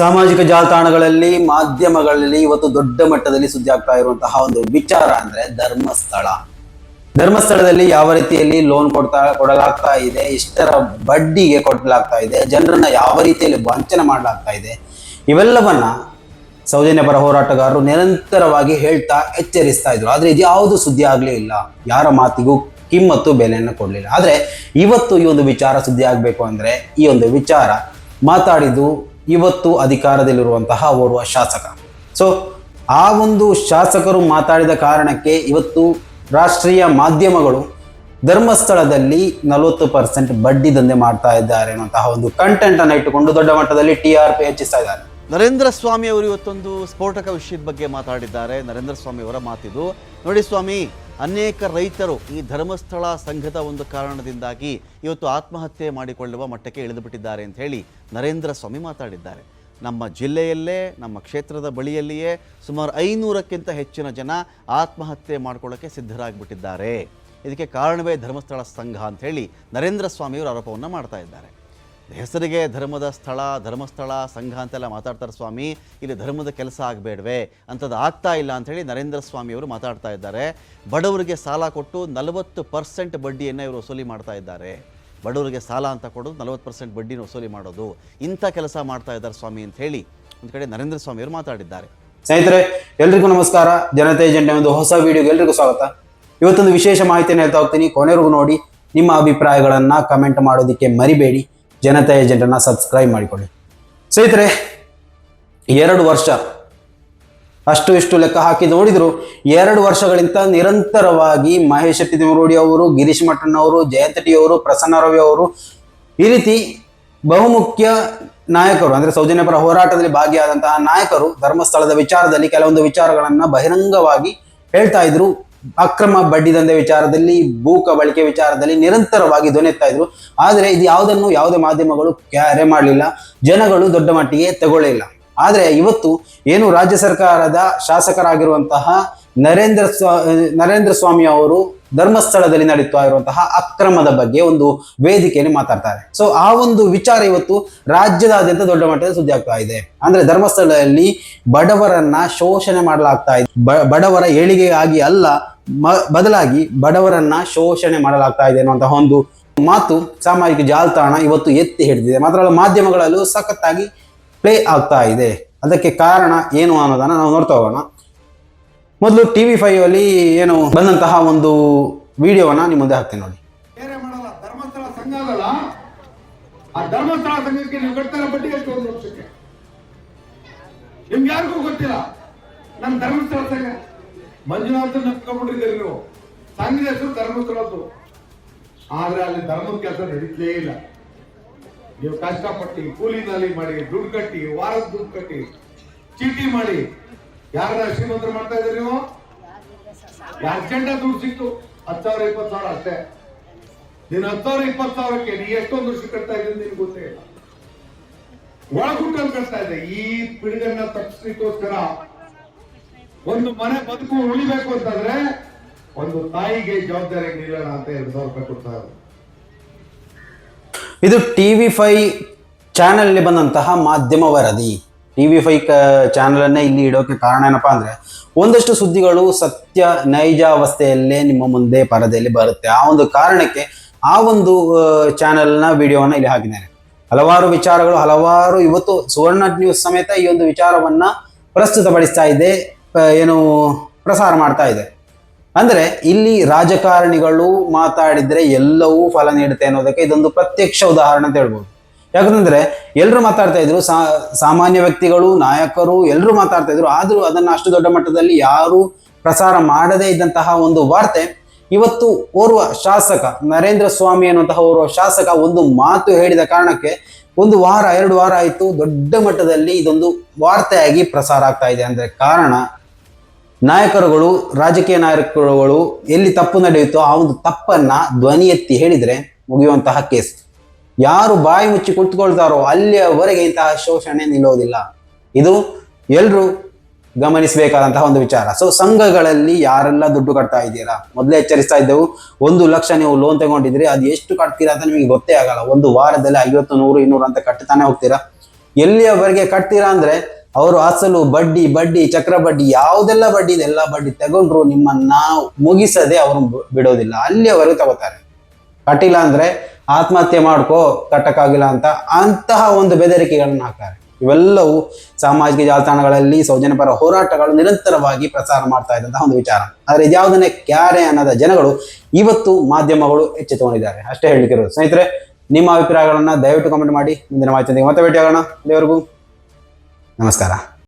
ಸಾಮಾಜಿಕ ಜಾಲತಾಣಗಳಲ್ಲಿ, ಮಾಧ್ಯಮಗಳಲ್ಲಿ ಇವತ್ತು ದೊಡ್ಡ ಮಟ್ಟದಲ್ಲಿ ಸುದ್ದಿ ಆಗ್ತಾ ಇರುವಂತಹ ಒಂದು ವಿಚಾರ ಅಂದ್ರೆ ಧರ್ಮಸ್ಥಳ. ಧರ್ಮಸ್ಥಳದಲ್ಲಿ ಯಾವ ರೀತಿಯಲ್ಲಿ ಲೋನ್ ಕೊಡ್ತಾ, ಕೊಡಲಾಗ್ತಾ ಇದೆ ಇಷ್ಟರ ಬಡ್ಡಿಗೆ ಕೊಡಲಾಗ್ತಾ ಇದೆ, ಜನರನ್ನ ಯಾವ ರೀತಿಯಲ್ಲಿ ವಂಚನೆ ಮಾಡಲಾಗ್ತಾ ಇದೆ, ಇವೆಲ್ಲವನ್ನ ಸೌಜನ್ಯ ಪರ ಹೋರಾಟಗಾರರು ನಿರಂತರವಾಗಿ ಹೇಳ್ತಾ ಎಚ್ಚರಿಸ್ತಾ ಇದ್ರು. ಆದ್ರೆ ಇದ್ಯಾವುದು ಸುದ್ದಿ ಆಗ್ಲೇ ಇಲ್ಲ. ಯಾರ ಮಾತಿಗೂ ಕಿಮ್ಮತ್ತು ಬೆಲೆಯನ್ನು ಕೊಡಲಿಲ್ಲ. ಆದ್ರೆ ಇವತ್ತು ಈ ಒಂದು ವಿಚಾರ ಸುದ್ದಿ ಆಗಬೇಕು ಅಂದ್ರೆ ಈ ಒಂದು ವಿಚಾರ ಮಾತಾಡಿದ್ದು ಇವತ್ತು ಅಧಿಕಾರದಲ್ಲಿರುವಂತಹ ಓರ್ವ ಶಾಸಕ. ಸೊ ಆ ಒಂದು ಶಾಸಕರು ಮಾತಾಡಿದ ಕಾರಣಕ್ಕೆ ಇವತ್ತು ರಾಷ್ಟ್ರೀಯ ಮಾಧ್ಯಮಗಳು ಧರ್ಮಸ್ಥಳದಲ್ಲಿ ನಲವತ್ತು ಪರ್ಸೆಂಟ್ ಬಡ್ಡಿ ದಂಧೆ ಮಾಡ್ತಾ ಇದ್ದಾರೆ ಅನ್ನುವಂತಹ ಒಂದು ಕಂಟೆಂಟ್ ಅನ್ನು ಇಟ್ಟುಕೊಂಡು ದೊಡ್ಡ ಮಟ್ಟದಲ್ಲಿ ಟಿ ಆರ್ ಪಿ ಹೆಚ್ಚಿಸ್ತಾ ಇದ್ದಾರೆ. ನರೇಂದ್ರ ಸ್ವಾಮಿ ಅವರು ಇವತ್ತೊಂದು ಸ್ಫೋಟಕ ವಿಷಯದ ಬಗ್ಗೆ ಮಾತಾಡಿದ್ದಾರೆ. ನರೇಂದ್ರ ಸ್ವಾಮಿ ಅವರ ಮಾತಿದು. ನೋಡಿ ಸ್ವಾಮಿ ಅನೇಕ ರೈತರು ಈ ಧರ್ಮಸ್ಥಳ ಸಂಘದ ಒಂದು ಕಾರಣದಿಂದಾಗಿ ಇವತ್ತು ಆತ್ಮಹತ್ಯೆ ಮಾಡಿಕೊಳ್ಳುವ ಮಟ್ಟಕ್ಕೆ ಇಳಿದುಬಿಟ್ಟಿದ್ದಾರೆ ಅಂತ ಹೇಳಿ ನರೇಂದ್ರ ಸ್ವಾಮಿ ಮಾತಾಡಿದ್ದಾರೆ. ನಮ್ಮ ಜಿಲ್ಲೆಯಲ್ಲೇ, ನಮ್ಮ ಕ್ಷೇತ್ರದ ಬಳಿಯಲ್ಲಿಯೇ ಸುಮಾರು ಐನೂರಕ್ಕಿಂತ ಹೆಚ್ಚಿನ ಜನ ಆತ್ಮಹತ್ಯೆ ಮಾಡ್ಕೊಳ್ಳೋಕ್ಕೆ ಸಿದ್ಧರಾಗಿಬಿಟ್ಟಿದ್ದಾರೆ. ಇದಕ್ಕೆ ಕಾರಣವೇ ಧರ್ಮಸ್ಥಳ ಸಂಘ ಅಂತ ಹೇಳಿ ನರೇಂದ್ರ ಸ್ವಾಮಿಯವರು ಆರೋಪವನ್ನು ಮಾಡ್ತಾ ಇದ್ದಾರೆ. ಹೆಸರಿಗೆ ಧರ್ಮದ ಸ್ಥಳ, ಧರ್ಮಸ್ಥಳ, ಸಂಘ ಅಂತೆಲ್ಲ ಮಾತಾಡ್ತಾರೆ ಸ್ವಾಮಿ. ಇಲ್ಲಿ ಧರ್ಮದ ಕೆಲಸ ಆಗಬೇಡವೆ. ಅಂಥದ್ದು ಆಗ್ತಾ ಇಲ್ಲ ಅಂಥೇಳಿ ನರೇಂದ್ರ ಸ್ವಾಮಿಯವರು ಮಾತಾಡ್ತಾ ಇದ್ದಾರೆ. ಬಡವರಿಗೆ ಸಾಲ ಕೊಟ್ಟು ನಲವತ್ತು ಪರ್ಸೆಂಟ್ ಬಡ್ಡಿಯನ್ನು ಇವರು ವಸೂಲಿ ಮಾಡ್ತಾ ಇದ್ದಾರೆ. ಬಡವರಿಗೆ ಸಾಲ ಅಂತ ಕೊಡೋದು, ನಲವತ್ತು ಪರ್ಸೆಂಟ್ ಬಡ್ಡಿನ ವಸೂಲಿ ಮಾಡೋದು. ಇಂಥ ಕೆಲಸ ಮಾಡ್ತಾ ಇದ್ದಾರೆ ಸ್ವಾಮಿ ಅಂತ ಹೇಳಿ ಒಂದು ಕಡೆ ನರೇಂದ್ರ ಸ್ವಾಮಿಯವರು ಮಾತಾಡಿದ್ದಾರೆ. ಸ್ನೇಹಿತರೆ, ಎಲ್ರಿಗೂ ನಮಸ್ಕಾರ. ಜನತೆ ಏಜೆಂಟ್ ಒಂದು ಹೊಸ ವಿಡಿಯೋಗೆ ಎಲ್ರಿಗೂ ಸ್ವಾಗತ. ಇವತ್ತೊಂದು ವಿಶೇಷ ಮಾಹಿತಿಯನ್ನು ಹೇಳ್ತಾ ಹೋಗ್ತೀನಿ. ಕೊನೆವರೆಗೂ ನೋಡಿ, ನಿಮ್ಮ ಅಭಿಪ್ರಾಯಗಳನ್ನು ಕಮೆಂಟ್ ಮಾಡೋದಕ್ಕೆ ಮರಿಬೇಡಿ. ಜನತಾ ಏಜೆಂಟನ್ನು ಸಬ್ಸ್ಕ್ರೈಬ್ ಮಾಡಿಕೊಳ್ಳಿ. ಸ್ನೇಹಿತರೆ, ಎರಡು ವರ್ಷ. ಅಷ್ಟು ಇಷ್ಟು ಲೆಕ್ಕ ಹಾಕಿ ನೋಡಿದ್ರು. ಎರಡು ವರ್ಷಗಳಿಂದ ನಿರಂತರವಾಗಿ ಮಹೇಶ್ ಶೆಟ್ಟಿ ದೇವರೋಡಿ ಅವರು, ಗಿರೀಶ್ ಮಠಣ್ಣವರು ಅವರು, ಜಯಂತ ಟಿ ಅವರು, ಪ್ರಸನ್ನ ರವಿ ಅವರು ಈ ರೀತಿ ಬಹುಮುಖ್ಯ ನಾಯಕರು, ಅಂದ್ರೆ ಸೌಜನ್ಯ ಪರ ಹೋರಾಟದಲ್ಲಿ ಭಾಗಿಯಾದಂತಹ ನಾಯಕರು ಧರ್ಮಸ್ಥಳದ ವಿಚಾರದಲ್ಲಿ ಕೆಲವೊಂದು ವಿಚಾರಗಳನ್ನ ಬಹಿರಂಗವಾಗಿ ಹೇಳ್ತಾ ಇದ್ರು. ಅಕ್ರಮ ಬಡ್ಡಿ ದಂಧೆ ವಿಚಾರದಲ್ಲಿ, ಭೂ ಕಬಳಿಕೆ ವಿಚಾರದಲ್ಲಿ ನಿರಂತರವಾಗಿ ದೊನೆತ್ತಾ ಇದ್ರು. ಆದರೆ ಇದು ಯಾವುದನ್ನು, ಯಾವುದೇ ಮಾಧ್ಯಮಗಳು ಕ್ಯಾರೆ ಮಾಡಲಿಲ್ಲ. ಜನಗಳು ದೊಡ್ಡ ಮಟ್ಟಿಗೆ ತಗೊಳ್ಳಿಲ್ಲ ಆದರೆ ಇವತ್ತು ಏನು ರಾಜ್ಯ ಸರ್ಕಾರದ ಶಾಸಕರಾಗಿರುವಂತಹ ನರೇಂದ್ರ ಸ್ವಾ ನರೇಂದ್ರ ಸ್ವಾಮಿ ಅವರು ಧರ್ಮಸ್ಥಳದಲ್ಲಿ ನಡೀತಾ ಇರುವಂತಹ ಅಕ್ರಮದ ಬಗ್ಗೆ ಒಂದು ವೇದಿಕೆಯಲ್ಲಿ ಮಾತಾಡ್ತಾರೆ. ಸೊ ಆ ಒಂದು ವಿಚಾರ ಇವತ್ತು ರಾಜ್ಯದಾದ್ಯಂತ ದೊಡ್ಡ ಮಟ್ಟದ ಸುದ್ದಿ ಆಗ್ತಾ ಇದೆ. ಅಂದ್ರೆ ಧರ್ಮಸ್ಥಳದಲ್ಲಿ ಬಡವರನ್ನ ಶೋಷಣೆ ಮಾಡಲಾಗ್ತಾ ಇದೆ. ಬಡವರ ಏಳಿಗೆಗಾಗಿ ಅಲ್ಲ ಬದಲಾಗಿ ಬಡವರನ್ನ ಶೋಷಣೆ ಮಾಡಲಾಗ್ತಾ ಇದೆ ಅನ್ನುವಂತಹ ಒಂದು ಮಾತು ಸಾಮಾಜಿಕ ಜಾಲತಾಣ ಇವತ್ತು ಎತ್ತಿ ಹಿಡಿದಿದೆ. ಮಾತ್ರ ಮಾಧ್ಯಮಗಳಲ್ಲೂ ಸಖತ್ತಾಗಿ ಪ್ಲೇ ಆಗ್ತಾ ಇದೆ. ಅದಕ್ಕೆ ಕಾರಣ ಏನು ಅನ್ನೋದನ್ನ ನಾವು ನೋಡ್ತಾ ಹೋಗೋಣ. ಮೊದಲು ಟಿ ವಿ ಫೈವ್ ಅಲ್ಲಿ ಏನು ಬಂದಂತಹ ಒಂದು ವಿಡಿಯೋವನ್ನ ನಿಮ್ಮ ಮುಂದೆ ಹಾಕ್ತೀನಿ ನೋಡಿ. ಬೇರೆ ಮಾಡಲ್ಲ, ಧರ್ಮಸ್ಥಳ ಸಂಘ ಆ ಧರ್ಮಸ್ಥಳ ಸಂಘಕ್ಕೆ ನೀವು ಕಟ್ತಾರ ಬಡ್ಡಿ ಎಷ್ಟು ಒಂದು ಯಾರಿಗೂ ಗೊತ್ತಿಲ್ಲ? ನಮ್ಮ ಧರ್ಮಸ್ಥಳ ಸಂಘ. ಮಂಜುನಾಥ ನಂಬ್ಕೊಂಡ್ಬಿಟ್ಟಿದ್ದೀರಿ ನೀವು. ಸಂಘದ ಹೆಸರು ಧರ್ಮಸ್ಥಳದ್ದು. ಆದ್ರೆ ಅಲ್ಲಿ ಧರ್ಮದ ಕೆಲಸ ನಡೀತಲೇ ಇಲ್ಲ. ನೀವು ಕಷ್ಟಪಟ್ಟು ಕೂಲಿನಲ್ಲಿ ಮಾಡಿ, ದುಡ್ಡು ಕಟ್ಟಿ, ವಾರದ ದುಡ್ಡು ಕಟ್ಟಿ, ಚೀಟಿ ಮಾಡಿ ಯಾರ ಶ್ರೀಮಂತರು ಮಾಡ್ತಾ ಇದ್ದೀರಿ ನೀವು? ಅರ್ಜೆಂಟ ದುಡ್ಡು ಸಿಕ್ತು? ಹತ್ತು ಸಾವಿರ, ಇಪ್ಪತ್ತು ಸಾವಿರ ಅಷ್ಟೇ. ನೀನು ಹತ್ತು ಸಾವಿರ, ಇಪ್ಪತ್ತು ಸಾವಿರಕ್ಕೆ ನೀ ಎಷ್ಟೊಂದು ದುಡ್ಡು ಕಟ್ತಾ ಇದ್ದೀನಿ ನಿನ್ಗೆ ಗೊತ್ತೇ ಇಲ್ಲ. ಒಳಗುಟ್ಟಲ್ಲಿ ಕಟ್ತಾ ಇದೆ ಈ ಪಿಡುಗನ್ನ ತಪ್ಪಿಸ್ಲಿಕ್ಕೋಸ್ಕರ ಒಂದು ಮನೆ ಬದುಕು ಉಳಿಬೇಕು ಅಂತಂದ್ರೆ ಒಂದು ತಾಯಿಗೆ ಜವಾಬ್ದಾರಿ ನೀಡೋಣ ಅಂತ ಎರಡು ಸಾವಿರ ರೂಪಾಯಿ ಕೊಡ್ತಾ ಇದ್ದಾರೆ ಇದು ಟಿ ವಿ ಫೈ ಚಾನಲ್ನಲ್ಲಿ ಬಂದಂತಹ ಮಾಧ್ಯಮ ವರದಿ ಟಿ ವಿ ಫೈ ಚಾನಲನ್ನೇ ಇಲ್ಲಿ ಇಡೋಕೆ ಕಾರಣ ಏನಪ್ಪಾ ಅಂದ್ರೆ ಒಂದಷ್ಟು ಸುದ್ದಿಗಳು ಸತ್ಯ ನೈಜಾವಸ್ಥೆಯಲ್ಲೇ ನಿಮ್ಮ ಮುಂದೆ ಪರದೆಯಲ್ಲಿ ಬರುತ್ತೆ. ಆ ಒಂದು ಕಾರಣಕ್ಕೆ ಆ ಒಂದು ಚಾನೆಲ್ನ ವಿಡಿಯೋವನ್ನು ಇಲ್ಲಿ ಹಾಕಿದ್ದೇನೆ ಹಲವಾರು ವಿಚಾರಗಳು, ಹಲವಾರು ಇವತ್ತು ಸುವರ್ಣ ನ್ಯೂಸ್ ಸಮೇತ ಈ ಒಂದು ವಿಚಾರವನ್ನ ಪ್ರಸ್ತುತಪಡಿಸ್ತಾ ಇದೆ ಏನು ಪ್ರಸಾರ ಮಾಡ್ತಾ ಇದೆ. ಅಂದ್ರೆ ಇಲ್ಲಿ ರಾಜಕಾರಣಿಗಳು ಮಾತಾಡಿದ್ರೆ ಎಲ್ಲವೂ ಫಲ ನೀಡುತ್ತೆ ಅನ್ನೋದಕ್ಕೆ ಇದೊಂದು ಪ್ರತ್ಯಕ್ಷ ಉದಾಹರಣೆ ಅಂತ ಹೇಳ್ಬೋದು. ಯಾಕಂತಂದ್ರೆ ಎಲ್ಲರೂ ಮಾತಾಡ್ತಾ ಇದ್ರು ಸಾಮಾನ್ಯ ವ್ಯಕ್ತಿಗಳು, ನಾಯಕರು ಎಲ್ಲರೂ ಮಾತಾಡ್ತಾ ಇದ್ರು, ಆದರೂ ಅದನ್ನ ಅಷ್ಟು ದೊಡ್ಡ ಮಟ್ಟದಲ್ಲಿ ಯಾರು ಪ್ರಸಾರ ಮಾಡದೇ ಇದ್ದಂತಹ ಒಂದು ವಾರ್ತೆ. ಇವತ್ತು ಓರ್ವ ಶಾಸಕ, ನರೇಂದ್ರ ಸ್ವಾಮಿ ಅನ್ನುವಂತಹ ಓರ್ವ ಶಾಸಕ ಒಂದು ಮಾತು ಹೇಳಿದ ಕಾರಣಕ್ಕೆ ಒಂದು ವಾರ, ಎರಡು ವಾರ ಆಯಿತು, ದೊಡ್ಡ ಮಟ್ಟದಲ್ಲಿ ಇದೊಂದು ವಾರ್ತೆಯಾಗಿ ಪ್ರಸಾರ ಆಗ್ತಾ ಇದೆ. ಅಂದ್ರೆ ಕಾರಣ, ನಾಯಕರುಗಳು, ರಾಜಕೀಯ ನಾಯಕರುಗಳು ಎಲ್ಲಿ ತಪ್ಪು ನಡೆಯುತ್ತೋ ಆ ಒಂದು ತಪ್ಪನ್ನ ಧ್ವನಿ ಎತ್ತಿ ಹೇಳಿದ್ರೆ ಮುಗಿಯುವಂತಹ ಕೇಸ್. ಯಾರು ಬಾಯಿ ಮುಚ್ಚಿ ಕುಳಿತುಕೊಳ್ತಾರೋ ಅಲ್ಲಿಯವರೆಗೆ ಇಂತಹ ಶೋಷಣೆ ನಿಲ್ಲೋದಿಲ್ಲ ಇದು ಎಲ್ರು ಗಮನಿಸಬೇಕಾದಂತಹ ಒಂದು ವಿಚಾರ. ಸೊ ಸಂಘಗಳಲ್ಲಿ ಯಾರೆಲ್ಲ ದುಡ್ಡು ಕಟ್ತಾ ಇದ್ದೀರಾ? ಮೊದಲೇ ಎಚ್ಚರಿಸ್ತಾ ಇದ್ದೆವು, ಒಂದು ಲಕ್ಷ ನೀವು ಲೋನ್ ತಗೊಂಡಿದ್ರಿ ಅದು ಎಷ್ಟು ಕಟ್ತೀರಾ ಅಂತ ನಿಮಗೆ ಗೊತ್ತೇ ಆಗಲ್ಲ. ಒಂದು ವಾರದಲ್ಲಿ ಐವತ್ತು, ನೂರು, ಇನ್ನೂರು ಅಂತ ಕಟ್ತಾನೆ ಹೋಗ್ತೀರಾ? ಎಲ್ಲಿಯವರೆಗೆ ಕಟ್ತೀರಾ ಅಂದ್ರೆ, ಅವರು ಅಸಲು, ಬಡ್ಡಿ ಬಡ್ಡಿ, ಚಕ್ರ ಬಡ್ಡಿ, ಯಾವುದೆಲ್ಲ ಬಡ್ಡಿ ಇದೆಲ್ಲ ಬಡ್ಡಿ ತಗೊಂಡ್ರು ನಿಮ್ಮನ್ನ ಮುಗಿಸದೆ ಅವರು ಬಿಡೋದಿಲ್ಲ. ಅಲ್ಲಿಯವರೆಗೂ ತಗೋತಾರೆ. ಕಟ್ಟಿಲ್ಲ ಅಂದ್ರೆ ಆತ್ಮಹತ್ಯೆ ಮಾಡ್ಕೋ, ಕಟ್ಟಕ್ಕಾಗಿಲ್ಲ ಅಂತ ಅಂತಹ ಒಂದು ಬೆದರಿಕೆಗಳನ್ನು ಹಾಕ್ತಾರೆ. ಇವೆಲ್ಲವೂ ಸಾಮಾಜಿಕ ಜಾಲತಾಣಗಳಲ್ಲಿ ಸೌಜನ್ಯಪರ ಹೋರಾಟಗಳು ನಿರಂತರವಾಗಿ ಪ್ರಸಾರ ಮಾಡ್ತಾ ಇದ್ದಂತಹ ಒಂದು ವಿಚಾರ. ಆದರೆ ಇದ್ಯಾವುದನ್ನೇ ಕ್ಯಾರೆ ಅನ್ನದ ಜನಗಳು ಇವತ್ತು ಮಾಧ್ಯಮಗಳು ಎಚ್ಚೆತ್ತುಕೊಂಡಿದ್ದಾರೆ. ಅಷ್ಟೇ ಹೇಳಲಿಕ್ಕಿರೋದು. ಸ್ನೇಹಿತರೆ, ನಿಮ್ಮ ಅಭಿಪ್ರಾಯಗಳನ್ನ ದಯವಿಟ್ಟು ಕಮೆಂಟ್ ಮಾಡಿ. ಮುಂದಿನ ಮಾಹಿತಿಯೊಂದಿಗೆ ಮತ್ತೆ ಭೇಟಿಯಾಗೋಣ. ದೇವರಿಗೂ ನಮಸ್ಕಾರ.